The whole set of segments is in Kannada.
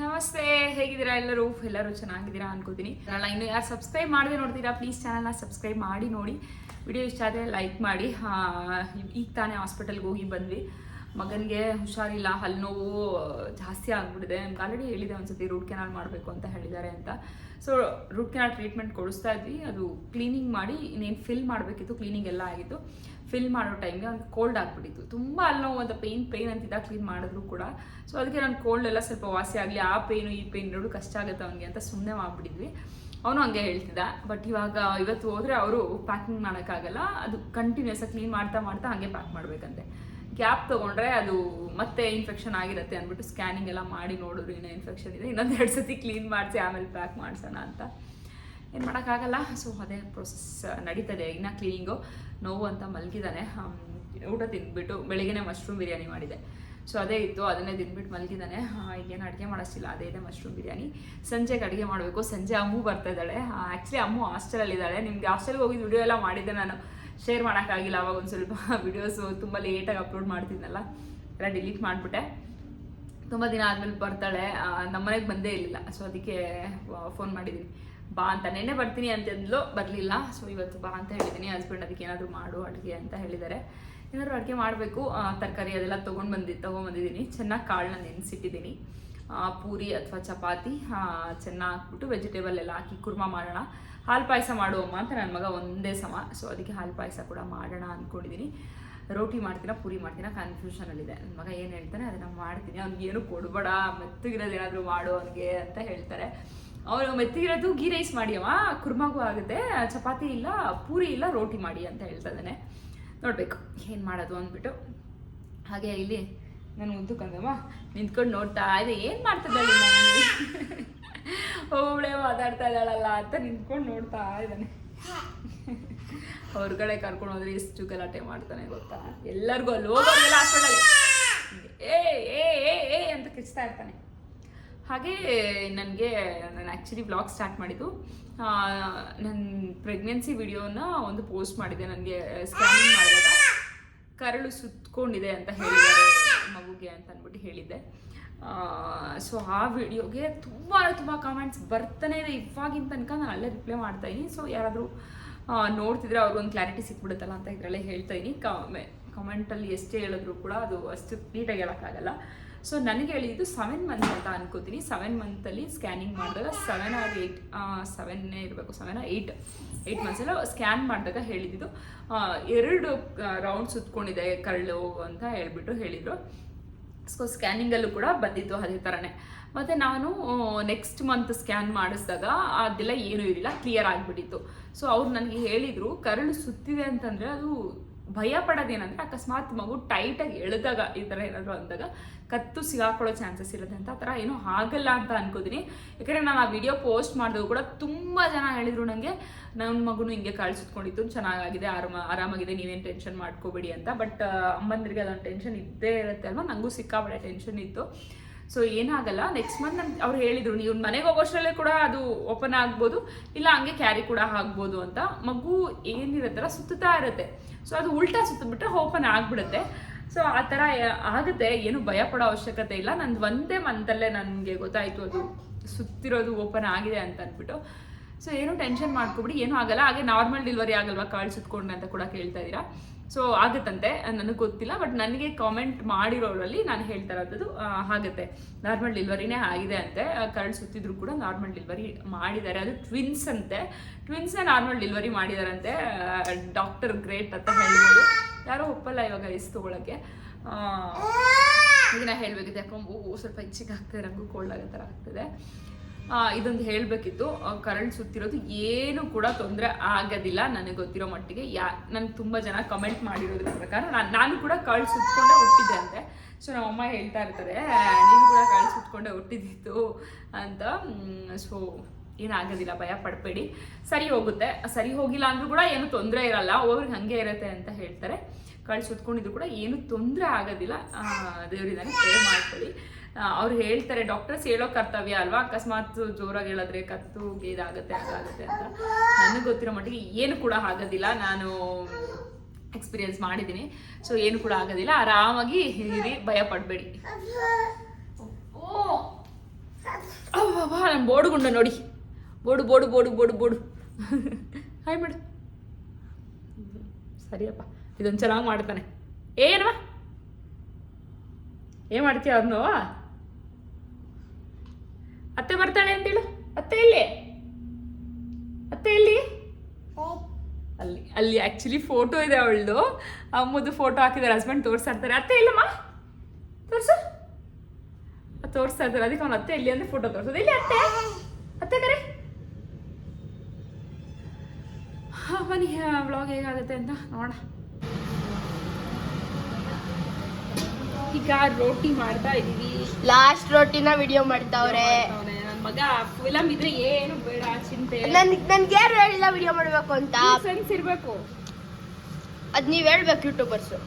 ನಮಸ್ತೆ, ಹೇಗಿದ್ದೀರಾ ಎಲ್ಲರೂ? ಎಲ್ಲರೂ ಚೆನ್ನಾಗಿದ್ದೀರಾ ಅನ್ಕೋತೀನಿ. ಅಲ್ಲ ಇನ್ನು ಯಾರು ಸಬ್ಸ್ಕ್ರೈಬ್ ಮಾಡದೆ ನೋಡ್ತೀರಾ ಪ್ಲೀಸ್ ಚಾನಲ್ನ ಸಬ್ಸ್ಕ್ರೈಬ್ ಮಾಡಿ ನೋಡಿ. ವಿಡಿಯೋ ಇಷ್ಟ ಆದರೆ ಲೈಕ್ ಮಾಡಿ. ಈಗ ತಾನೇ ಹಾಸ್ಪಿಟಲ್ಗೆ ಹೋಗಿ ಬಂದ್ವಿ. ಮಗನಿಗೆ ಹುಷಾರಿಲ್ಲ ಹಲ್ಲು ನೋವು ಜಾಸ್ತಿ ಆಗ್ಬಿಟ್ಟಿದೆ. ನಮ್ಗೆ ಆಲ್ರೆಡಿ ಹೇಳಿದೆ ಒಂದ್ಸತಿ ರೂಟ್ ಕೆನಾಲ್ ಮಾಡಬೇಕು ಅಂತ ಹೇಳಿದ್ದಾರೆ ಅಂತ. ಸೊ ರೂಟ್ ಕೆನಾಲ್ ಟ್ರೀಟ್ಮೆಂಟ್ ಕೊಡಿಸ್ತಾ ಇದ್ವಿ. ಅದು ಕ್ಲೀನಿಂಗ್ ಮಾಡಿ, ಇನ್ನೇನು ಫಿಲ್ ಮಾಡಬೇಕಿತ್ತು ಕ್ಲೀನಿಂಗ್ ಎಲ್ಲ ಆಗಿತ್ತು. ಫಿಲ್ ಮಾಡೋ ಟೈಮ್ಗೆ ಒಂದು ಕೋಲ್ಡ್ ಆಗ್ಬಿಟ್ಟಿತ್ತು. ತುಂಬ ಅಲ್ಲಿ ನೋವು ಅಂತ ಪೇಯ್ನ್ ಪೇಯ್ನ್ ಅಂತಿದ್ದ ಕ್ಲೀನ್ ಮಾಡಿದ್ರು ಕೂಡ. ಸೊ ಅದಕ್ಕೆ ನಾನು ಕೋಲ್ಡ್ ಎಲ್ಲ ಸ್ವಲ್ಪ ವಾಸಿ ಆಗಲಿ, ಆ ಪೇಯ್ನು ಈ ಪೇಯ್ನ್ ಎರಡು ಕಷ್ಟ ಆಗುತ್ತೆ ಅವನಿಗೆ ಅಂತ ಸುಮ್ಮನೆ ಮಾಡಿಬಿಟ್ಟಿದ್ವಿ. ಅವನು ಹಂಗೆ ಹೇಳ್ತಿದ್ದ. ಬಟ್ ಇವಾಗ, ಇವತ್ತು ಹೋದರೆ ಅವರು ಪ್ಯಾಕಿಂಗ್ ಮಾಡೋಕ್ಕಾಗಲ್ಲ. ಅದು ಕಂಟಿನ್ಯೂಸ್ ಆಗಿ ಕ್ಲೀನ್ ಮಾಡ್ತಾ ಮಾಡ್ತಾ ಹಾಗೆ ಪ್ಯಾಕ್ ಮಾಡಬೇಕಂತೆ. ಗ್ಯಾಪ್ ತೊಗೊಂಡ್ರೆ ಅದು ಮತ್ತೆ ಇನ್ಫೆಕ್ಷನ್ ಆಗಿರುತ್ತೆ ಅಂದ್ಬಿಟ್ಟು ಸ್ಕ್ಯಾನಿಂಗ್ ಎಲ್ಲ ಮಾಡಿ ನೋಡಿದ್ರು ಇನ್ನೂ ಇನ್ಫೆಕ್ಷನ್ ಇದೆ. ಇನ್ನೊಂದು ಎರಡು ಸತಿ ಕ್ಲೀನ್ ಮಾಡಿಸಿ ಆಮೇಲೆ ಪ್ಯಾಕ್ ಮಾಡಿಸೋಣ ಅಂತ. ಏನು ಮಾಡೋಕ್ಕಾಗಲ್ಲ? ಸೊ ಅದೇ ಪ್ರೊಸೆಸ್ ನಡೀತದೆ. ಇನ್ನು ಕ್ಲೀನಿಂಗು ನೋವು ಅಂತ ಮಲಗಿದ್ದಾನೆ ಊಟ ತಿಂದ್ಬಿಟ್ಟು ಬೆಳಿಗ್ಗೆ ಮಶ್ರೂಮ್ ಬಿರಿಯಾನಿ ಮಾಡಿದೆ. ಸೊ ಅದೇ ಇತ್ತು. ಅದನ್ನೇ ತಿಂದ್ಬಿಟ್ಟು ಮಲಗಿದ್ದಾನೆ ಈಗೇನು ಅಡುಗೆ ಮಾಡಿಸ್ತಿಲ್ಲ ಅದೇ ಇದೆ ಮಶ್ರೂಮ್ ಬಿರಿಯಾನಿ. ಸಂಜೆಗೆ ಅಡುಗೆ ಮಾಡಬೇಕು. ಸಂಜೆ ಅಮ್ಮು ಬರ್ತಾ ಇದ್ದಾಳೆ. ಆ್ಯಕ್ಚುಲಿ ಅಮ್ಮು ಹಾಸ್ಟೆಲಲ್ಲಿದ್ದಾಳೆ ನಿಮ್ಗೆ ಹಾಸ್ಟೆಲ್ಗೆ ಹೋಗಿದ್ದು ವಿಡಿಯೋ ಎಲ್ಲ ಮಾಡಿದ್ದೆ ನಾನು. ಶೇರ್ ಮಾಡೋಕ್ಕಾಗಿಲ್ಲ, ಅವಾಗ ಒಂದು ಸ್ವಲ್ಪ ವಿಡಿಯೋಸು ತುಂಬ ಲೇಟಾಗಿ ಅಪ್ಲೋಡ್ ಮಾಡ್ತಿದ್ನಲ್ಲ ಎಲ್ಲ ಡಿಲೀಟ್ ಮಾಡಿಬಿಟ್ಟೆ. ತುಂಬ ದಿನ ಆದಮೇಲೆ ಬರ್ತಾಳೆ ನಮ್ಮ ಮನೆಗೆ ಬಂದೇ ಇರಲಿಲ್ಲ ಸೊ ಅದಕ್ಕೆ ಫೋನ್ ಮಾಡಿದ್ದೀನಿ ಬಾ ಅಂತ, ನೆನ್ನೆ ಬರ್ತೀನಿ ಅಂತಂದ್ಲು, ಬರಲಿಲ್ಲ. ಸೊ ಇವತ್ತು ಬಾ ಅಂತ ಹೇಳಿದ್ದೀನಿ ಹಸ್ಬೆಂಡ್ ಅದಕ್ಕೆ ಏನಾದರೂ ಮಾಡು, ಅಡುಗೆ ಅಂತ ಹೇಳಿದ್ದಾರೆ. ಏನಾದರೂ ಅಡುಗೆ ಮಾಡಬೇಕು ತರಕಾರಿ ಅದೆಲ್ಲ ತೊಗೊಂಡು ಬಂದಿ ತೊಗೊಂಬಂದಿದ್ದೀನಿ ಚೆನ್ನಾಗಿ ಕಾಳನ್ನ ನೆನೆಸಿಟ್ಟಿದ್ದೀನಿ ಪೂರಿ ಅಥವಾ ಚಪಾತಿ ಚೆನ್ನಾಗಿ ಹಾಕ್ಬಿಟ್ಟು ವೆಜಿಟೇಬಲ್ ಎಲ್ಲ ಹಾಕಿ, ಕುರ್ಮಾ ಮಾಡೋಣ. ಹಾಲು ಪಾಯಸ ಮಾಡುವಮ್ಮ ಅಂತ ನನ್ನ ಮಗ ಒಂದೇ ಸಮ. ಸೊ ಅದಕ್ಕೆ ಹಾಲು ಪಾಯಸ ಕೂಡ ಮಾಡೋಣ ಅಂದ್ಕೊಂಡಿದ್ದೀನಿ ರೋಟಿ ಮಾಡ್ತೀನ, ಪೂರಿ ಮಾಡ್ತೀನ ಕನ್ಫ್ಯೂಷನಲ್ಲಿದೆ ನನ್ನ ಮಗ ಏನು ಹೇಳ್ತಾನೆ, ಅದನ್ನು ಮಾಡ್ತೀನಿ. ಅವ್ನಿಗೆ ಏನು ಕೊಡಬೇಡ, ಮೆತ್ತಗಿರೋದು ಏನಾದರೂ ಮಾಡು ಅವನಿಗೆ ಅಂತ ಹೇಳ್ತಾರೆ. ಅವನು ಮೆತ್ತಗಿರೋದು ಗೀ ರೈಸ್ ಮಾಡಿಯಮ್ಮ. ಕುರ್ಮಾಗೂ ಆಗುತ್ತೆ, ಚಪಾತಿ ಇಲ್ಲ, ಪೂರಿ ಇಲ್ಲ, ರೋಟಿ ಮಾಡಿ ಅಂತ ಹೇಳ್ತಾ ಇದ್ದಾನೆ. ನೋಡಬೇಕು, ಏನು ಮಾಡೋದು ಅಂದ್ಬಿಟ್ಟು. ಹಾಗೆ ಇಲ್ಲಿ ನಾನು ಮುದ್ದು ಕಂದಮ್ಮ ನಿಂತ್ಕೊಂಡು ನೋಡ್ತಾ ಇದೆ, ಏನು ಮಾಡ್ತಿದ್ದಾಳೆ ಅವಳೆ ಮಾತಾಡ್ತಾ ಇದ್ದಾಳಲ್ಲ ಅಂತ ನಿಂತ್ಕೊಂಡು ನೋಡ್ತಾ ಇದ್ದಾನೆ. ಹೊರಗಡೆ ಕರ್ಕೊಂಡು ಹೋದ್ರೆ ಎಷ್ಟು ಗಲಾಟೆ ಮಾಡ್ತಾನೆ ಗೊತ್ತಾ? ಎಲ್ಲರಿಗೂ ಅಲ್ಲಿ ಹೋಗೋದಿಲ್ಲ ಹಾಸ್ಪಿಟಲ್ ಏ ಏ ಏ ಏ ಅಂತ ಕಿಚ್ತಾ ಇರ್ತಾನೆ. ಹಾಗೆ ನನಗೆ ನಾನು ಆ್ಯಕ್ಚುಲಿ ಬ್ಲಾಗ್ ಸ್ಟಾರ್ಟ್ ಮಾಡಿದ್ದು. ನನ್ನ ಪ್ರೆಗ್ನೆನ್ಸಿ ವಿಡಿಯೋನ ಒಂದು ಪೋಸ್ಟ್ ಮಾಡಿದೆ. ನನಗೆ ಸ್ಕ್ಯಾನಿಂಗ್ ಮಾಡಿದಾಗ ಕರಳು ಸುತ್ತಕೊಂಡಿದೆ ಅಂತ ಹೇಳಿದ್ದಾರೆ ಮಗುಗೆ ಅಂತ ಅಂದ್ಬಿಟ್ಟು ಹೇಳಿದ್ದೆ. ಸೊ ಆ ವಿಡಿಯೋಗೆ ತುಂಬ ತುಂಬ ಕಾಮೆಂಟ್ಸ್ ಬರ್ತಾನೆ ಇದೆ. ಇವಾಗಿನ ತನಕ ನಾನು ಅಲ್ಲೇ ರಿಪ್ಲೈ ಮಾಡ್ತಾ ಇದ್ದೀನಿ ಸೊ ಯಾರಾದರೂ ನೋಡ್ತಿದ್ರೆ ಅವ್ರಿಗೊಂದು ಕ್ಲಾರಿಟಿ ಸಿಕ್ಬಿಡುತ್ತಲ್ಲ ಅಂತ ಇದರಲ್ಲೇ ಹೇಳ್ತಾ ಇದ್ದೀನಿ ಕಮೆಂಟಲ್ಲಿ ಎಷ್ಟೇ ಹೇಳಿದ್ರು ಕೂಡ ಅದು ಅಷ್ಟು ನೀಟಾಗಿ ಹೇಳೋಕ್ಕಾಗಲ್ಲ. ಸೊ ನನಗೆ ಹೇಳಿದ್ದು ಸೆವೆನ್ ಮಂತ್ ಅಂತ ಅನ್ಕೋತೀನಿ. ಸೆವೆನ್ ಮಂತಲ್ಲಿ ಸ್ಕ್ಯಾನಿಂಗ್ ಮಾಡಿದಾಗ ಸೆವೆನ್ ಆರ್ ಏಯ್ಟ್ ಸೆವೆನ್ನೇ ಇರಬೇಕು. ಸೆವೆನ್ ಏಯ್ಟ್ ಏಯ್ಟ್ ಮಂತ್ಸಲ್ಲ ಸ್ಕ್ಯಾನ್ ಮಾಡಿದಾಗ ಹೇಳಿದ್ದು. ಎರಡು ರೌಂಡ್ ಸುತ್ಕೊಂಡಿದೆ ಕರಳು ಅಂತ ಹೇಳಿಬಿಟ್ಟು ಹೇಳಿದರು. ಸೊ ಸ್ಕ್ಯಾನಿಂಗಲ್ಲೂ ಕೂಡ ಬಂದಿತ್ತು ಅದೇ ಥರನೇ ಮತ್ತು ನಾನು ನೆಕ್ಸ್ಟ್ ಮಂತ್ ಸ್ಕ್ಯಾನ್ ಮಾಡಿಸಿದಾಗ ಅದೆಲ್ಲ ಏನೂ ಇರಲಿಲ್ಲ ಕ್ಲಿಯರ್ ಆಗಿಬಿಟ್ಟಿತ್ತು. ಸೊ ಅವ್ರು ನನಗೆ ಹೇಳಿದರು, ಕರಳು ಸುತ್ತಿದೆ ಅಂತಂದರೆ ಅದು ಭಯ ಪಡೋದೇನಂದ್ರೆ ಅಕಸ್ಮಾತ್ ಮಗು ಟೈಟಾಗಿ ಎಳೆದಾಗ ಈ ಥರ ಏನಾದರೂ ಅಂದಾಗ ಕತ್ತು ಸಿಗಾಕೊಳ್ಳೋ ಚಾನ್ಸಸ್ ಇರುತ್ತೆ ಅಂತ ಆ ಥರ ಏನೂ ಆಗಲ್ಲ ಅಂತ ಅನ್ಕೋತೀನಿ. ಯಾಕಂದರೆ ನಾನು ಆ ವಿಡಿಯೋ ಪೋಸ್ಟ್ ಮಾಡಿದಾಗ ಕೂಡ ತುಂಬ ಜನ ಹೇಳಿದರು ನನಗೆ ನನ್ನ ಮಗುನು ಹಿಂಗೆ ಕಾಳು ಸುತ್ಕೊಂಡಿತ್ತು ಚೆನ್ನಾಗಾಗಿದೆ, ಆರಾಮ, ಆರಾಮಾಗಿದೆ, ನೀವೇನು ಟೆನ್ಷನ್ ಮಾಡ್ಕೋಬೇಡಿ ಅಂತ. ಬಟ್ ಅಮ್ಮಂದ್ರಿಗೆ ಅದೊಂದು ಟೆನ್ಷನ್ ಇದ್ದೇ ಇರುತ್ತೆ ಅಲ್ವಾ? ನನಗೂ ಸಿಕ್ಕಾಬಳೆ ಟೆನ್ಷನ್ ಇತ್ತು. ಸೊ ಏನಾಗಲ್ಲ ನೆಕ್ಸ್ಟ್ ಮಂತ್ ನನ್ ಅವ್ರು ಹೇಳಿದ್ರು, ನೀವು ಮನೆಗೆ ಹೋಗೋಷ್ಟರಲ್ಲೇ ಕೂಡ ಅದು ಓಪನ್ ಆಗ್ಬೋದು, ಇಲ್ಲ ಹಂಗೆ ಕ್ಯಾರಿ ಕೂಡ ಆಗ್ಬೋದು ಅಂತ. ಮಗು ಏನಿರುತ್ತಲ್ಲ ಸುತ್ತುತ್ತಾ ಇರುತ್ತೆ. ಸೊ ಅದು ಉಲ್ಟಾ ಸುತ್ತಬಿಟ್ರೆ ಓಪನ್ ಆಗ್ಬಿಡುತ್ತೆ. ಸೊ ಆ ಥರ ಆಗುತ್ತೆ. ಏನು ಭಯ ಪಡೋ ಅವಶ್ಯಕತೆ ಇಲ್ಲ. ನಂದು ಒಂದೇ ಮಂತಲ್ಲೇ ನನಗೆ ಗೊತ್ತಾಯಿತು ಅದು ಸುತ್ತಿರೋದು ಓಪನ್ ಆಗಿದೆ ಅಂತ ಅಂದ್ಬಿಟ್ಟು. ಸೊ ಏನು ಟೆನ್ಷನ್ ಮಾಡ್ಕೊಬಿಡಿ, ಏನೂ ಆಗಲ್ಲ. ಹಾಗೆ ನಾರ್ಮಲ್ ಡೆಲಿವರಿ ಆಗಲ್ವಾ, ಕಾಳು ಸುತ್ಕೊಂಡು ಅಂತ ಕೂಡ ಕೇಳ್ತಾ ಇದ್ದೀರಾ. ಸೊ ಆಗುತ್ತಂತೆ. ನನಗೆ ಗೊತ್ತಿಲ್ಲ ಬಟ್ ನನಗೆ ಕಾಮೆಂಟ್ ಮಾಡಿರೋರಲ್ಲಿ ನಾನು ಹೇಳ್ತಾ ಇರೋದು ಆಗುತ್ತೆ. ನಾರ್ಮಲ್ ಡೆಲಿವರಿನೇ ಆಗಿದೆ ಅಂತೆ. ಕರಳು ಸುತ್ತಿದ್ರು ಕೂಡ ನಾರ್ಮಲ್ ಡೆಲಿವರಿ ಮಾಡಿದ್ದಾರೆ. ಅದು ಟ್ವಿನ್ಸ್ ಅಂತೆ. ಟ್ವಿನ್ಸ್ನ ನಾರ್ಮಲ್ ಡೆಲಿವರಿ ಮಾಡಿದಾರಂತೆ. ಡಾಕ್ಟರ್ ಗ್ರೇಟ್ ಅಂತ ಹೇಳ್ಬೋದು. ಯಾರೋ ಒಪ್ಪಲ್ಲ ಇವಾಗ ಐಸ್ ತೊಗೊಳಕ್ಕೆ. ಇದನ್ನ ಹೇಳಬೇಕಿತ್ತು ಯಾಕಂದ್ರೆ ಸ್ವಲ್ಪ ಹೆಚ್ಚಿಗೆ ಆಗ್ತದೆ ನನಗೂ ಕೋಲ್ಡ್ ಆಗೋ ಥರ ಆಗ್ತದೆ. ಇದೊಂದು ಹೇಳಬೇಕಿತ್ತು. ಕರೆಂಟ್ ಸುತ್ತಿರೋದು ಏನು ಕೂಡ ತೊಂದರೆ ಆಗೋದಿಲ್ಲ. ನನಗೆ ಗೊತ್ತಿರೋ ಮಟ್ಟಿಗೆ ಯಾ ನಾನು ತುಂಬ ಜನ ಕಮೆಂಟ್ ಮಾಡಿರೋದ್ರ ಪ್ರಕಾರ ನಾನು ನಾನು ಕೂಡ ಕಳ್ಳು ಸುತ್ಕೊಂಡೇ ಹುಟ್ಟಿದ್ದೆ ಅಂತೆ. ಸೊ ನಮ್ಮಮ್ಮ ಹೇಳ್ತಾ ಇರ್ತಾರೆ ನೀನು ಕೂಡ ಕಳ್ಳು ಸುತ್ತಕೊಂಡೆ ಹುಟ್ಟಿದ್ದಿತ್ತು ಅಂತ. ಸೊ ಏನಾಗೋದಿಲ್ಲ, ಭಯ ಪಡಬೇಡಿ. ಸರಿ ಹೋಗುತ್ತೆ. ಸರಿ ಹೋಗಿಲ್ಲ ಅಂದರೂ ಕೂಡ ಏನು ತೊಂದರೆ ಇರಲ್ಲ. ಒಬ್ರಿಗೆ ಹಾಗೆ ಇರುತ್ತೆ ಅಂತ ಹೇಳ್ತಾರೆ. ಕಳ್ಸಿ ಸುತ್ಕೊಂಡಿದ್ರು ಕೂಡ ಏನು ತೊಂದರೆ ಆಗೋದಿಲ್ಲ. ದೇವರಿಂದ ಪ್ರೇ ಮಾಡ್ಕೊಳ್ಳಿ. ಅವ್ರು ಹೇಳ್ತಾರೆ ಡಾಕ್ಟರ್ಸ್ ಹೇಳೋ ಕರ್ತವ್ಯ ಅಲ್ವಾ? ಅಕಸ್ಮಾತ್ ಜೋರಾಗಿ ಹೇಳಿದ್ರೆ ಕತ್ತು ಇದಾಗುತ್ತೆ, ಅದಾಗುತ್ತೆ ಅಂತ. ನನಗೆ ಗೊತ್ತಿರೋ ಮಟ್ಟಿಗೆ ಏನು ಕೂಡ ಆಗೋದಿಲ್ಲ. ನಾನು ಎಕ್ಸ್ಪೀರಿಯನ್ಸ್ ಮಾಡಿದ್ದೀನಿ. ಸೊ ಏನು ಕೂಡ ಆಗೋದಿಲ್ಲ. ಆರಾಮಾಗಿ ಇರಿ, ಭಯ ಪಡಬೇಡಿ. ನಾನು ಬೋಡು ಗುಂಡು ನೋಡಿ. ಬೋಡು ಬೋಡು ಬೋಡು ಬೋಡು ಬೋಡು ಹಾಯ್ ಮೇಡಮ್ ಸರಿಯಪ್ಪ. ಇದೊಂದು ಚೆನ್ನಾಗಿ ಮಾಡ್ತಾನೆ. ಏನವ ಏನ್ ಮಾಡ್ತೀಯ ಅದನ್ನು ಅತ್ತೆ ಬರ್ತಾಳೆ ಅಂತೇಳು? ಅತ್ತೆ ಎಲ್ಲಿ? ಅತ್ತೆ ಎಲ್ಲಿ? ಅಲ್ಲಿ ಅಲ್ಲಿ ಆ್ಯಕ್ಚುಲಿ ಫೋಟೋ ಇದೆ ಅವಳದು. ಅಮ್ಮದು ಫೋಟೋ ಹಾಕಿದ್ರೆ ಹಸ್ಬೆಂಡ್ ತೋರಿಸ್ತಾ ಇರ್ತಾರೆ. ಅತ್ತೆ ಇಲ್ಲಮ್ಮ? ತೋರ್ಸು. ತೋರಿಸ್ತಾ ಇರ್ತಾರೆ. ಅದಕ್ಕೆ ಅವನ ಅತ್ತೆ ಇಲ್ಲಿ ಅಂದ್ರೆ ಫೋಟೋ ತೋರಿಸೋದು. ಇಲ್ಲಿ ಅತ್ತೆ? ಅತ್ತೆ ಕರೆ. ಬನ್ನಿ ವ್ಲಾಗ್ ಹೇಗಾಗುತ್ತೆ ಅಂತ ನೋಡೋಣ. ಈಗ ರೋಟಿ ಮಾಡ್ತಾ ಇದೀವಿ. ಲಾಸ್ಟ್ ರೋಟಿನ ವಿಡಿಯೋ ಮಾಡ್ತಾವ್ರೆ. ಮಗ ಫಿಲಮ್ ಇದ್ರೆ ಏನು ಬೇಡ ಚಿಂತೆ. ನನ್ ನನ್ಗೆ ಯಾರು ಹೇಳಿಲ್ಲ ವಿಡಿಯೋ ಮಾಡಬೇಕು ಅಂತ? ಸೆನ್ಸ್ ಇರಬೇಕು. ಅದ್ ನೀವ್ ಹೇಳ್ಬೇಕು ಯೂಟ್ಯೂಬರ್ಸ್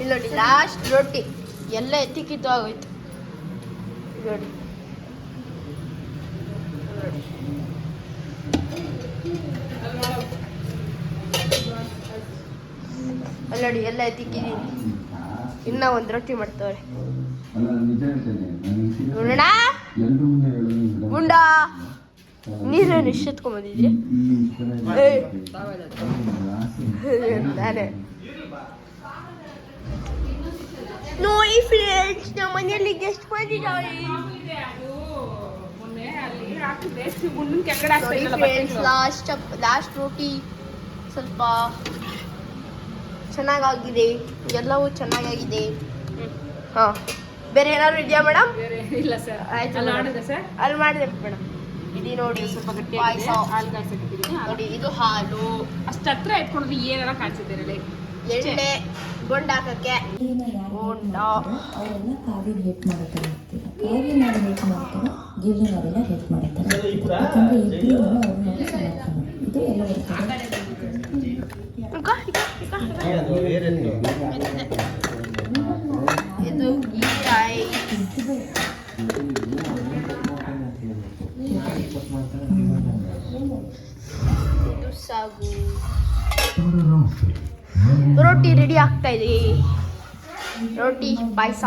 ಇಲ್ಲಿ ನೋಡಿ ಲಾಸ್ಟ್ ರೊಟ್ಟಿ. ಎಲ್ಲ ಎತ್ತಿಕ್ಕಿತ್ತು ಆಗೋಯ್ತು. ನೋಡಿ. ಅಲ್ಲಿ ನೋಡಿ ಎಲ್ಲ ಎತ್ತಿಕ್ಕಿದೀನಿ. ಇನ್ನ ಒಂದ್ ರೊಟ್ಟಿ ಮಾಡ್ತವ್ರೆ. ಗುಂಡ. ನೀರೇನು ಇಷ್ಟು ಎತ್ಕೊಂಬಂದಿದ್ರಿ. ನಾನೇ. ನೋಡಿ ಫ್ರೆಂಡ್ಸ್ ನಮ್ಮ ಮನೆಯಲ್ಲಿ ಗೆಸ್ಟ್ ಬಂದಿದ್ದಾವೆ. ಲಾಸ್ಟ್ ಲಾಸ್ಟ್ ರೋಟಿ ಸ್ವಲ್ಪ ಚೆನ್ನಾಗಾಗಿದೆ. ಎಲ್ಲವೂ ಚೆನ್ನಾಗಾಗಿದೆ. ಹಾ. ಬೇರೆ ಏನಾದ್ರು ಇದೆಯಾ ಮೇಡಮ್ ಬೇರೆ ಇಲ್ಲ ಸರ್ ಆಯ್ತು. ಮಾಡಿದೆ ಸರ್ ಅಲ್ಲಿ ಮಾಡಿದೆ ಮೇಡಮ್ ಇದು ನೋಡಿ ಸ್ವಲ್ಪ ಗಟ್ಟಿ ಪಾಯಸ. ಹಾಲು ಕಾಯ್ಸಕ್ಕಿದ್ದೀನಿ ನೋಡಿ ಇದು ಹಾಲು. ಅಷ್ಟು ಹತ್ರ ಇಟ್ಕೊಂಡ್ರೆ ಏನಾರ ಕಾಣಿಸುತ್ತೆ ಎಣ್ಣೆ. ಗೊಂಡ ಹಾಕಕ್ಕೆ. ಗೊಂಡ. ಅವರೆಲ್ಲ ಕಾವ್ಯ ಹೇಟ್ ಮಾಡ್ತಾರೆ ಕಾವ್ಯ ಹೇಟ್ ಮಾಡ್ತಾರೆ ಗಿಲ್ಲಿ ಹೇಟ್ ಮಾಡ್ತಾರೆ ಯಾಕಂದ್ರೆ ಇಬ್ಬರು ಅವ್ರ ಸಮರ್ಥನೆ ಇದು ಎಲ್ಲರ ಈಗ, ಈಗ, ಈಗ. ಇದು ಗೀ ರೈಸ್ ಇದು ಸಾಗು ರೋಟಿ ರೆಡಿ ಆಗ್ತಾ ಇದೆ ರೋಟಿ ಪಾಯಸ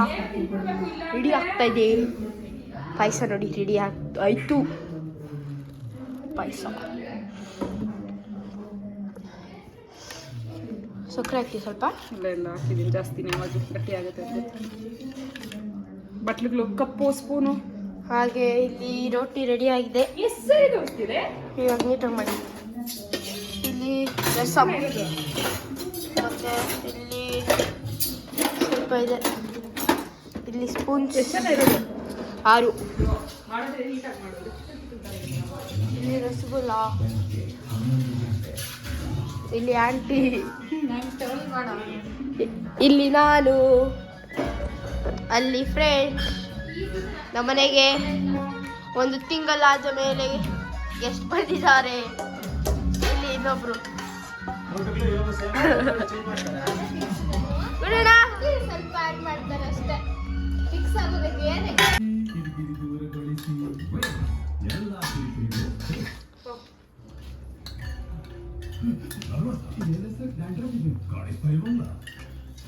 ರೆಡಿ ಆಗ್ತಾ ಇದೆ ಪಾಯಸ ನೋಡಿ ರೆಡಿ ಆಯ್ತು ಪಾಯಸ ಸಕ್ಕರೆ ಹಾಕಿ ಸ್ವಲ್ಪ? ಇಲ್ಲ ಇಲ್ಲ ಹಾಕಿದ್ದೀನಿ ಜಾಸ್ತಿನೇ ಅದು ಗಟ್ಟಿ ಆಗುತ್ತೆ ಬಟ್ಲುಗಳು ಕಪ್ಪು ಸ್ಪೂನು. ಹಾಗೆ ಇಲ್ಲಿ ರೊಟ್ಟಿ ರೆಡಿ ಆಗಿದೆ. ಇವಾಗ ನೀಟಾಗಿ ಮಾಡಿ. ಇಲ್ಲಿ ರಸಮ್ ಮತ್ತೆ ಇಲ್ಲಿ ಸ್ವಲ್ಪ ಇದೆ. ಇಲ್ಲಿ ಸ್ಪೂನ್ ಆರು. ಇಲ್ಲಿ ರಸಗುಲ್ಲ. ಇಲ್ಲಿ ಆಂಟಿ ಇಲ್ಲಿ ನಾನು ಅಲ್ಲಿ ಫ್ರೆಂಡ್ಸ್ ನಮ್ಮನೆಗೆ ಒಂದು ತಿಂಗಳಾದ ಮೇಲೆ ಎಷ್ಟು ಬಂದಿದ್ದಾರೆ. ಇಲ್ಲಿ ಇನ್ನೊಬ್ರು. ಬಿಡೋಣ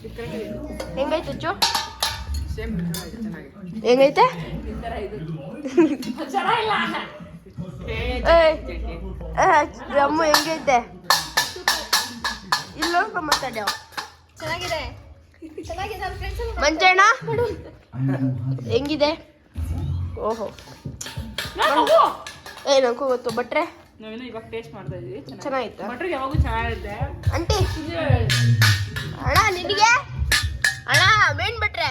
ಹೆಂಗೈತೆ? ಚು ಹೆಂಗೈತೆ ಅಮ್ಮ ಹೆಂಗೈತೆ? ಇಲ್ಲ ಮಾತಾಡ್ಯಾವ ಚೆನ್ನಾಗಿದೆ. ಮಂಜಣ್ಣ? ಹೆಂಗಿದೆ? ಓಹೋ. ಏ ನಂಗೂ ಗೊತ್ತು. ಬಟ್ರೆ? ನಾವೇನೋ ಇವಾಗ ಟೇಸ್ಟ್ ಮಾಡ್ತಾ ಇದೀವಿ. ಚೆನ್ನಾಗಿತ್ತು? ಬಟ್ರಿಗೆ ಯಾವಾಗೂ ಚೆನ್ನಾಗಿರುತ್ತೆ. ಅಂಟಿ. ಅಣ್ಣ ನಿನಗೆ? ಅಣ್ಣ ಮೇನ್ ಬಟ್ರೆ.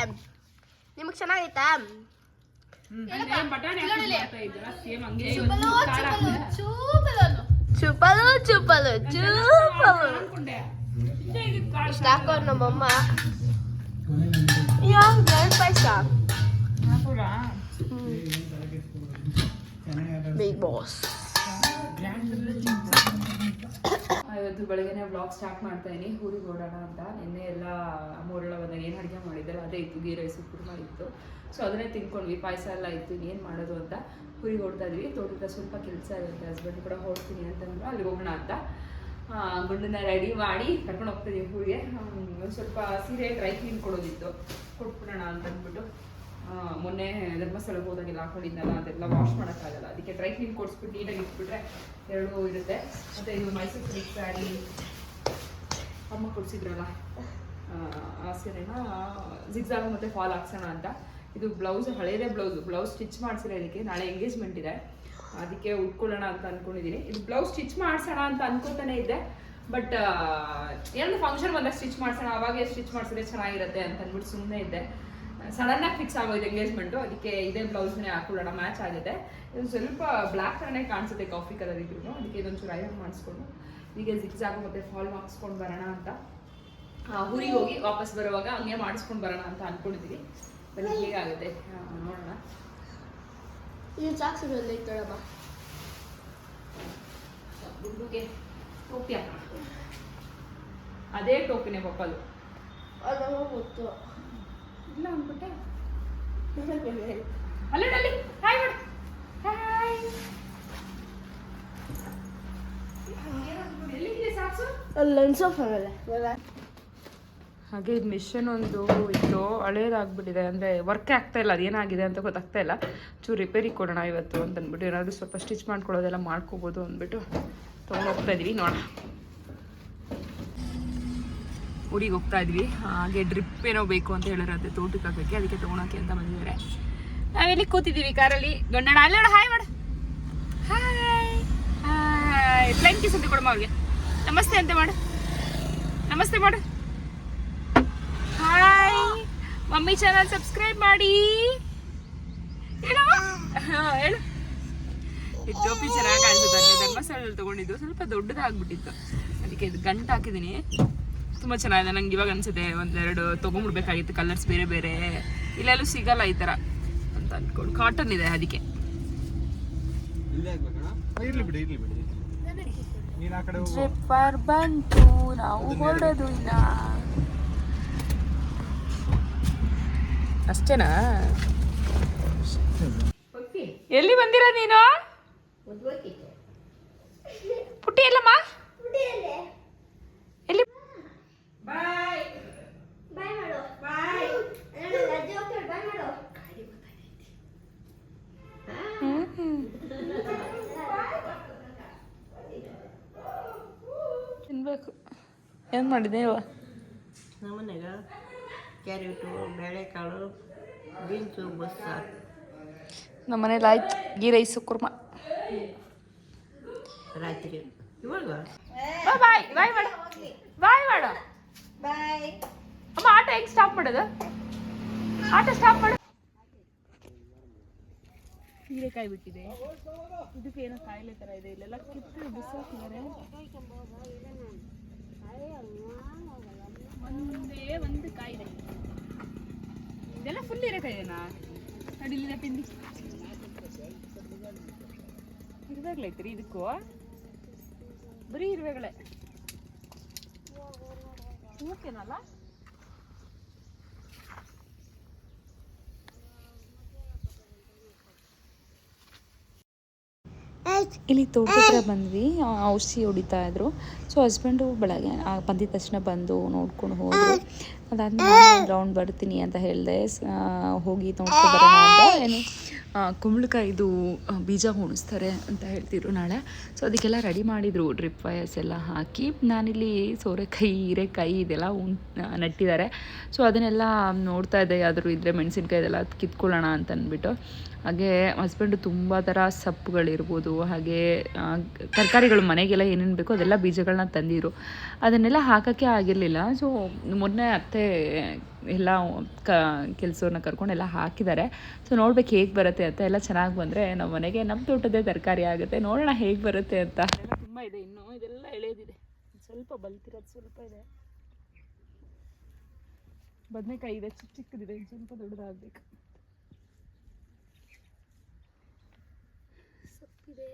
ನಿಮಗೆ ಚೆನ್ನಾಗೈತಾ? ಅಂದ್ರೆ ಬಟಾಣಿ ಹಾಕಿ ಮಾಡ್ತಾ ಇದ್ರಲ್ಲ, ಸೇಮ್ ಹಂಗೆ ಇವತ್ತು ಖಾರ ಹಾಕ್ದೆ. ಚೂಪಲನ್ನು ಚುಪಲು ಚುಪಲು ಚೂಪಲು ಅನ್ಕೊಂಡೆ. ಇದೇ ಇದು ಖಾರ ಇಷ್ಟ ಹಾಕೋರು ನಮ್ಮಮ್ಮ. ಯಾವ ಎರಡು ಪಾಯಸ. ಹಾಕೋರಾ? Big boss. ಆ, ಇವತ್ತು ಬೆಳಗ್ಗೆನೇ ಬ್ಲಾಗ್ ಸ್ಟಾರ್ಟ್ ಮಾಡ್ತಾ ಇದೀನಿ ಊರಿಗೆ ಓಡೋಣ ಅಂತ. ನಿನ್ನೆ ಎಲ್ಲ ಮೂರಳ ಬಂದಾಗ ಏನು ಅಡುಗೆ ಮಾಡಿದ್ದಲ್ಲ ಅದೇ ಇತ್ತು, ಗೀ ರೈಸ್, ಕುರ್ಮ ಇತ್ತು. ಸೊ ಅದನ್ನೇ ತಿನ್ಕೊಂಡ್ವಿ. ಪಾಯಸ ಎಲ್ಲ ಇತ್ತು. ಏನು ಮಾಡೋದು ಅಂತ ಊರಿಗೆ ಓಡ್ತಾ ಇದ್ವಿ. ತೋಟದ ಸ್ವಲ್ಪ ಕೆಲಸ ಇರುತ್ತೆ. ಹಸ್ಬೆಂಡ್ ಕೂಡ ಹೊರಡ್ತೀನಿ ಅಂತಂದ್ರೆ ಅಲ್ಲಿ ಹೋಗೋಣ ಅಂತ. ಗುಂಡನ್ನ ರೆಡಿ ಮಾಡಿ ಕರ್ಕೊಂಡು ಹೋಗ್ತಿದ್ವಿ ಊರಿಗೆ. ಒಂದು ಸ್ವಲ್ಪ ಸೀರೆ ಡ್ರೈ ಕ್ಲೀನ್ ಕೊಡೋದಿತ್ತು. ಕೊಟ್ಬಿಡೋಣ ಅಂತ ಅಂದ್ಬಿಟ್ಟು. ಮೊನ್ನೆ ಧರ್ಮಸ್ಥಳಕ್ಕೆ ಹೋದಾಗೆಲ್ಲ ಹಾಕೊಂಡಿದ್ದಲ್ಲ ಅದೆಲ್ಲ ವಾಶ್ ಮಾಡೋಕ್ಕಾಗಲ್ಲ. ಅದಕ್ಕೆ ಡ್ರೈ ಕ್ಲೀನ್ ಕೊಡಿಸ್ಬಿಟ್ಟು ನೀಟಾಗಿ ಇಟ್ಬಿಟ್ರೆ ಎರಡು ಇರುತ್ತೆ. ಮತ್ತು ಇದು ಮೈಸೂರು ಸಿಲ್ಕ್ ಸ್ಯಾರಿ ಅಮ್ಮ ಕೊಡಿಸಿದ್ರಲ್ಲ, ಆ ಸೀರೆನ ಜಿಗ್ಸಾಗ ಮತ್ತು ಫಾಲ್ ಹಾಕ್ಸೋಣ ಅಂತ. ಇದು ಬ್ಲೌಸ್ ಹಳೆಯದೇ ಬ್ಲೌಸ್ ಬ್ಲೌಸ್ ಸ್ಟಿಚ್ ಮಾಡಿಸಿರೋ ಇದಕ್ಕೆ. ನಾಳೆ ಎಂಗೇಜ್ಮೆಂಟ್ ಇದೆ. ಅದಕ್ಕೆ ಉಟ್ಕೊಳ್ಳೋಣ ಅಂತ ಅಂದ್ಕೊಂಡಿದ್ದೀನಿ ಇದು ಬ್ಲೌಸ್ ಸ್ಟಿಚ್ ಮಾಡಿಸೋಣ ಅಂತ ಅನ್ಕೋತಾನೆ ಇದ್ದೆ. ಬಟ್ ಎರಡು ಫಂಕ್ಷನ್ ಬಂದಾಗ ಸ್ಟಿಚ್ ಮಾಡ್ಸೋಣ, ಅವಾಗೇ ಸ್ಟಿಚ್ ಮಾಡಿಸಿದ್ರೆ ಚೆನ್ನಾಗಿರುತ್ತೆ ಅಂತ ಅಂದ್ಬಿಟ್ಟು ಸುಮ್ಮನೆ ಇದ್ದೆ. ಸಡನ್ ಆಗಿ ಫಿಕ್ಸ್ ಆಗೋದು ಎಂಗೇಜ್ಮೆಂಟು ಅದಕ್ಕೆ ಇದೇ ಬ್ಲೌಸ್ನೇ ಹಾಕೊಳ್ಳೋಣ ಮ್ಯಾಚ್ ಆಗುತ್ತೆ ಇದು ಸ್ವಲ್ಪ ಬ್ಲ್ಯಾಕ್ ಥರನೇ ಕಾಣಿಸುತ್ತೆ ಕಾಫಿ ಕಲರ್ ಇದ್ರು ಅದಕ್ಕೆ ಇದೊಂಚೂರು ಐರನ್ ಮಾಡಿಸ್ಕೊಂಡು ಈಗ ಜಿಗ್ಜಾಗ್ ಮತ್ತೆ ಫಾಲ್ ಮಾಡಿಸ್ಕೊಂಡು ಬರೋಣ ಅಂತ. ಊರಿಗೆ ಹೋಗಿ ವಾಪಸ್ ಬರುವಾಗ ಹಂಗೆ ಮಾಡಿಸ್ಕೊಂಡು ಬರೋಣ ಅಂತ ಅನ್ಕೊಂಡಿದ್ದೀವಿ ಬರೀ ಹೇಗಾಗುತ್ತೆ ನೋಡೋಣ. ಇದು ಸಾಕ್ಸ್ ಇರೋಲ್ಲ ಇತ್ತಳಮ್ಮ. ಗುಡ್ಡುಗೆ ಟೋಪಿ ಹಾಕೋಣ. ಅದೇ ಟೋಪಿನೇ ಪಪ್ಪಲು ಅದು ಗೊತ್ತು ಇಲ್ಲ ಅಂದ್ಬಿಟ್ಟೆ. ಅಲ್ಲಿ ಅಲ್ಲಿ. ಹಾಯ್ ಮಾಡು ಹಾಯ್ ಅಲ್ಲಿ ಆಫ್ ಹಾಗೆ ಇದು ಮಿಷನ್ ಒಂದು ಇತ್ತು. ಹಳೇದಾಗ್ಬಿಟ್ಟಿದೆ. ಅಂದರೆ ವರ್ಕೇ ಆಗ್ತಾ ಇಲ್ಲ. ಅದೇನಾಗಿದೆ ಅಂತ ಗೊತ್ತಾಗ್ತಾ ಇಲ್ಲ. ಚೂರು ರಿಪೇರಿ ಕೊಡೋಣ ಇವತ್ತು ಅಂತ ಅಂದ್ಬಿಟ್ಟು ಏನಾದರೂ ಸ್ವಲ್ಪ ಸ್ಟಿಚ್ ಮಾಡ್ಕೊಳ್ಳೋದೆಲ್ಲ ಮಾಡ್ಕೋಬೋದು ಅಂದ್ಬಿಟ್ಟು ತೊಗೊಂಡು ಹೋಗ್ತಾ ಇದೀವಿ. ನೋಡೋಣ. ಊರಿಗೆ ಹೋಗ್ತಾ ಇದ್ವಿ. ಹಾಗೆ ಡ್ರಿಪ್ ಏನೋ ಬೇಕು ಅಂತ ಹೇಳಿರಂತೆ ತೋಟಕ್ಕೆ ಹಾಕಕ್ಕೆ. ಅದಕ್ಕೆ ತೊಗೊಳಕ್ಕೆ ಅಂತ ಬಂದಿದ್ದಾರೆ. ನಾವೆಲ್ಲಿ ಕೂತಿದ್ದೀವಿ ಕಾರಲ್ಲಿ? ಗಂಡಣ ಅಲ್ಲೋಡ ಹಾಯ್ ಮಾಡು. ಹಾಯ್ ಹಾಯ್ ಫ್ಲೈನ್ ಅಂತ ಕೊಡಮ್ಮ ಅವ್ರಿಗೆ ನಮಸ್ತೆ ಅಂತ ಮಾಡು. ನಮಸ್ತೆ ಮಾಡು. ಹಾಯ್ ಮಮ್ಮಿ ಚಾನಲ್ ಸಬ್ಸ್ಕ್ರೈಬ್ ಮಾಡಿ. ಹೇಳು. ಹೇಳು ಚೆನ್ನಾಗಿ ಕಾಣಿಸುತ್ತೆ. ಧರ್ಮಸ್ಥಳದಲ್ಲಿ ತಗೊಂಡಿದ್ದು. ಸ್ವಲ್ಪ ದೊಡ್ಡದಾಗ್ಬಿಟ್ಟಿತ್ತು. ಅದಕ್ಕೆ ಇದು ಗಂಟು ಹಾಕಿದ್ದೀನಿ. ತುಂಬ ಚೆನ್ನಾಗಿದೆ. ನಂಗೆ ಇವಾಗ ಅನ್ಸುತ್ತೆ ಒಂದೆರಡು ತೊಗೊಂಡ್ಬಿಡ್ಬೇಕಾಗಿತ್ತು ಕಲರ್ಸ್ ಬೇರೆ ಬೇರೆ. ಇಲ್ಲೆಲ್ಲೂ ಸಿಗಲ್ಲ ಈ ಥರ ಅಂತ ಅಂದ್ಕೊಂಡು ಕಾಟನ್ ಇದೆ ಅದಕ್ಕೆ. ಇರ್ಲಿ ಬಿಡಿ ಇರ್ಲಿ ಬಿಡಿ. ನೀನ್ ಆ ಹೋಗು. ಟ್ರಿಪ್ಪರ್ ಬಂತು ನಾವು ಹೊರಡೋದು ಇಲ್ಲ. ಅಷ್ಟೇನಾ? ಎಲ್ಲಿ ಬಂದಿರ ನೀನು? ಪುಟ್ಟಿ ಎಲ್ಲಮ್ಮ ಎಲ್ಲಿ ಬಾಯ್ ಬಾಯ್ ಮಾಡು ಬಾಯ್ ಅಜ್ಜಿ ಹೋಗ್ತಾರೆ ಬಾಯ್ ಮಾಡು ತಿನ್ಬೇಕು. ಏನು ಮಾಡಿದೆ ಇವ? ನಮ್ಮನೆಗ ಕ್ಯಾರೆಟು ಬೇಳೆಕಾಳು ಬೀನ್ಸು ಬಸ್ಸಾರು ನಮ್ಮ ಮನೇಲಿ ಆಯ್ತು. ಗೀ ರೈಸು ಕುರ್ಮ. ರಾತ್ರಿ. ಇವಾಗ? ಬಾಯ್ ಬಾಯ್ ಮಾಡು. ಬಾಯ್ ಮಾಡು. ಬಾಯ್. ಅಮ್ಮ ಆಟ ಹೆಂಗ್ ಸ್ಟಾಪ್ ಮಾಡೋದು? ಆಟ ಸ್ಟಾಪ್ ಮಾಡು. ಹೀರೆಕಾಯಿ ಬಿಟ್ಟಿದೆ. ಇದಕ್ಕೆ ಏನೋ ಕಾಯಿಲೆ ಥರ ಇದೆ. ಇಲ್ಲೆಲ್ಲ ಕಿತ್ತು ಬಿಸಾಕಿದ್ದಾರೆ ಒಂದೇ ಒಂದು ಕಾಯಿ ಇದೆ ಇದೆಲ್ಲ ಫುಲ್ ಹೀರೆಕಾಯಿನಾ ನೋಡಿ ತಿಂಡಿ. ಪಿಂಡಿ ಇರುವೆಗಳೈತ್ರಿ ಇದಕ್ಕೂ? ಬರೀ ಇರುವೆಗಳೇ ಓಕೆನಲ್ಲ ಇಲ್ಲಿ ತೋಟದ ಹತ್ರ ಬಂದ್ವಿ. ಔಷಧಿ ಹೊಡಿತಾ ಇದ್ರು. ಸೊ ಹಸ್ಬೆಂಡು ಬೆಳಗ್ಗೆ ಬಂದಿದ್ದ ಬಂದಿದ ತಕ್ಷಣ ಬಂದು ನೋಡ್ಕೊಂಡು ಹೋದ್ರು. ಅದಾದ್ಮೇಲೆ ರೌಂಡ್ ಬರ್ತೀನಿ ಅಂತ ಹೇಳಿದೆ. ಹೋಗಿ ನೋಡ್ಕೊಂಡು ಬರೋಣ ಅಂತ ಏನು ಕುಂಬಳಕಾಯಿದು ಬೀಜ ಉಣಿಸ್ತಾರೆ ಅಂತ ಹೇಳ್ತಿದ್ರು ನಾಳೆ. ಸೊ ಅದಕ್ಕೆಲ್ಲ ರೆಡಿ ಮಾಡಿದರು ಡ್ರಿಪ್ ವಯರ್ಸ್ ಎಲ್ಲ ಹಾಕಿ. ನಾನಿಲ್ಲಿ ಸೋರೆಕಾಯಿ, ಹೀರೆಕಾಯಿ ಇದೆಲ್ಲ ಉಣ್ ನೆಟ್ಟಿದ್ದಾರೆ. ಸೊ ಅದನ್ನೆಲ್ಲ ನೋಡ್ತಾ ಇದ್ದೆ. ಯಾವ್ದಾದ್ರು ಇದ್ದರೆ ಮೆಣಸಿನ್ಕಾಯಿ ಇದೆಲ್ಲ ಕಿತ್ಕೊಳ್ಳೋಣ ಅಂತ ಅಂದ್ಬಿಟ್ಟು. ಹಾಗೆ ಹಸ್ಬೆಂಡು ತುಂಬ ಥರ ಸೊಪ್ಪುಗಳಿರ್ಬೋದು. ಹಾಗೆ ತರಕಾರಿಗಳು ಮನೆಗೆಲ್ಲ ಏನೇನು ಬೇಕೋ ಅದೆಲ್ಲ ಬೀಜಗಳನ್ನ ತಂದಿದ್ರು. ಅದನ್ನೆಲ್ಲ ಹಾಕೋಕ್ಕೆ ಆಗಿರಲಿಲ್ಲ. ಸೊ ಮೊನ್ನೆ ಅತ್ತೆ ಎಲ್ಲ ಕ ಕೆಲಸವ್ರನ್ನ ಕರ್ಕೊಂಡು ಎಲ್ಲ ಹಾಕಿದ್ದಾರೆ. ಸೊ ನೋಡ್ಬೇಕು ಹೇಗೆ ಬರುತ್ತೆ ಅಂತ. ಎಲ್ಲ ಚೆನ್ನಾಗಿ ಬಂದರೆ ನಮ್ಮ ಮನೆಗೆ ನಮ್ಮ ತೋಟದೇ ತರಕಾರಿ ಆಗುತ್ತೆ. ನೋಡೋಣ ಹೇಗೆ ಬರುತ್ತೆ ಅಂತ. ತುಂಬ ಇದೆ ಇನ್ನು. ಇದೆಲ್ಲ ಎಳೆದಿದೆ. ಸ್ವಲ್ಪ ಬಲ್ತಿರೋದು ಸ್ವಲ್ಪ ಇದೆ. ಬದನೆಕಾಯಿ ಇದೆ. ಚಿಕ್ಕ ಚಿಕ್ಕದಿದೆ. ಸ್ವಲ್ಪ ದೊಡ್ಡದಾಗಬೇಕು. ಸೊಪ್ಪಿದೆ.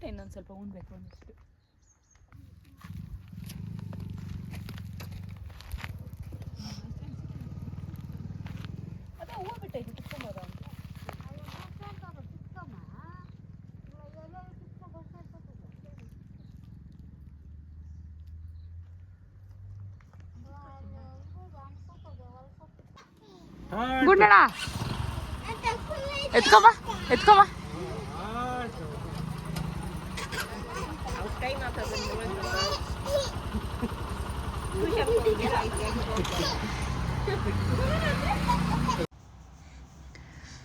ಟೊಮೊಟೊ ಇನ್ನೊಂದು ಸ್ವಲ್ಪ ಉಣ್ಬೇಕು ಒಂದಿಷ್ಟು ಅದೇ ಹೂವು ಬಿಟ್ಟೈತೆ ಕಿತ್ಕೊಂಬೋದ ಅಂತ. ಗುಂಡಣ ಎತ್ಕೊಂಬ ಎತ್ಕೊಂಬ.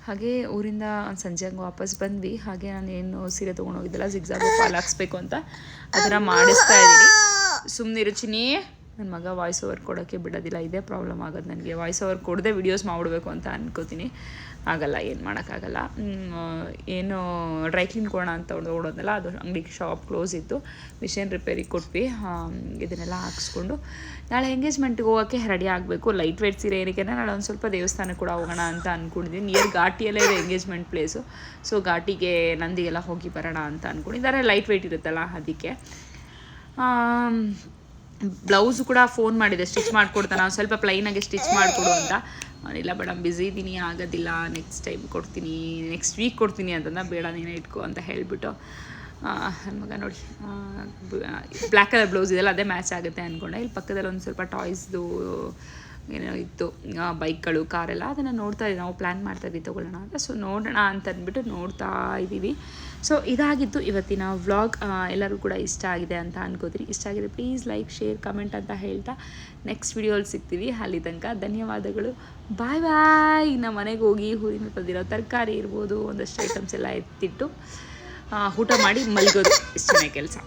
ಹಾಗೆ ಊರಿಂದ ಸಂಜೆ ಹಂಗೆ ವಾಪಸ್ ಬಂದ್ವಿ. ಹಾಗೆ ನಾನು ಏನು ಸೀರೆ ತೊಗೊಂಡೋಗಿದ್ದಲ್ಲ ಸಿಗ್ಸಾಗ ಫಾಲ್ ಹಾಕ್ಸ್ಬೇಕು ಅಂತ. ಅದನ್ನು ಮಾಡಿಸ್ತಾ ಇದ್ದೀನಿ. ಸುಮ್ಮನೆ ರುಚಿನಿ ನನ್ನ ಮಗ ವಾಯ್ಸ್ ಓವರ್ ಕೊಡೋಕ್ಕೆ ಬಿಡೋದಿಲ್ಲ ಇದೇ ಪ್ರಾಬ್ಲಮ್ ಆಗೋದು ನನಗೆ. ವಾಯ್ಸ್ ಓವರ್ ಕೊಡದೆ ವಿಡಿಯೋಸ್ ಮಾಡಬೇಕು ಅಂತ ಅನ್ಕೋತೀನಿ. ಆಗಲ್ಲ, ಏನು ಮಾಡೋಕ್ಕಾಗಲ್ಲ ಏನು ಡ್ರೈ ಕ್ಲೀನ್ ಕೊಡೋಣ ಅಂತ ಓಡೋದಲ್ಲ ಅದು ಅಂಗಡಿ ಶಾಪ್ ಕ್ಲೋಸ್ ಇತ್ತು. ಮಿಷಿನ್ ರಿಪೇರಿ ಕೊಟ್ವಿ. ಇದನ್ನೆಲ್ಲ ಹಾಕ್ಸ್ಕೊಂಡು ನಾಳೆ ಎಂಗೇಜ್ಮೆಂಟ್ಗೆ ಹೋಗೋಕ್ಕೆ ರೆಡಿ ಆಗಬೇಕು. ಲೈಟ್ ವೇಟ್ ಸೀರೆ ಏನಕ್ಕೆ ನಾಳೆ ಒಂದು ಸ್ವಲ್ಪ ದೇವಸ್ಥಾನಕ್ಕೆ ಕೂಡ ಹೋಗೋಣ ಅಂತ ಅಂದ್ಕೊಂಡಿದ್ದೀನಿ ನಿಯರ್ ಘಾಟಿಯಲ್ಲೇ ಇದೆ ಎಂಗೇಜ್ಮೆಂಟ್ ಪ್ಲೇಸು ಸೊ ಘಾಟಿಗೆ ನಂದಿಗೆಲ್ಲ ಹೋಗಿ ಬರೋಣ ಅಂತ ಅಂದ್ಕೊಂಡಿದ್ದಾರೆ ಲೈಟ್ ವೇಟ್ ಇರುತ್ತಲ್ಲ ಅದಕ್ಕೆ. ಬ್ಲೌಸ್ ಕೂಡ ಫೋನ್ ಮಾಡಿದೆ ಸ್ಟಿಚ್ ಮಾಡಿಕೊಡ್ತಾನೆ. ಸ್ವಲ್ಪ ಪ್ಲೈನಾಗೆ ಸ್ಟಿಚ್ ಮಾಡಿಕೊಡು ಅಂತ. ಇಲ್ಲ ಮೇಡಮ್ ಬ್ಯುಸಿ ಇದ್ದೀನಿ ಆಗೋದಿಲ್ಲ ನೆಕ್ಸ್ಟ್ ಟೈಮ್ ಕೊಡ್ತೀನಿ ನೆಕ್ಸ್ಟ್ ವೀಕ್ ಕೊಡ್ತೀನಿ ಅಂತಂದ, ಬೇಡ, ನೀನೇ ಇಟ್ಕೊ ಅಂತ ಹೇಳಿಬಿಟ್ಟು ನನ್ನ ಮಗ ನೋಡಿ ಬ್ಲ್ಯಾಕ್ ಕಲರ್ ಬ್ಲೌಸ್ ಇದೆಯಲ್ಲ ಅದೇ ಮ್ಯಾಚ್ ಆಗುತ್ತೆ ಅಂದ್ಕೊಂಡೆ ಇಲ್ಲಿ ಪಕ್ಕದಲ್ಲಿ ಒಂದು ಸ್ವಲ್ಪ ಟಾಯ್ಸ್ದು ಏನೋ ಇತ್ತು. ಬೈಕ್ಗಳು, ಕಾರೆಲ್ಲ ಅದನ್ನು ನೋಡ್ತಾ ಇದ್ದೀವಿ ನಾವು ಪ್ಲ್ಯಾನ್ ಮಾಡ್ತಾ ಇದ್ವಿ, ತೊಗೊಳ್ಳೋಣ ಅಂತ. ಸೊ ನೋಡೋಣ ಅಂತ ಅಂದ್ಬಿಟ್ಟು ನೋಡ್ತಾ ಇದ್ದೀವಿ. ಸೊ ಇದಾಗಿತ್ತು ಇವತ್ತಿನ ವ್ಲಾಗ್ ಎಲ್ಲರೂ ಕೂಡ ಇಷ್ಟ ಆಗಿದೆ ಅಂತ ಅನ್ಕೋತೀನಿ. ಇಷ್ಟ ಆಗಿದೆ ಪ್ಲೀಸ್ ಲೈಕ್ ಶೇರ್ ಕಮೆಂಟ್ ಅಂತ ಹೇಳ್ತಾ ನೆಕ್ಸ್ಟ್ ವಿಡಿಯೋಲಿ ಸಿಗ್ತೀವಿ. ಅಲ್ಲಿ ತನಕ ಧನ್ಯವಾದಗಳು. ಬಾಯ್ ಬಾಯ್ ನಮ್ಮ ಮನೆಗೆ ಹೋಗಿ ಹೂವಿನ ತಂದಿರೋ ತರಕಾರಿ ಇರ್ಬೋದು, ಒಂದಷ್ಟು ಐಟಮ್ಸ್ ಎಲ್ಲ ಎತ್ತಿಟ್ಟು ಊಟ ಮಾಡಿ ಮಲಗೋದು. ಇಷ್ಟನೇ ಕೆಲಸ.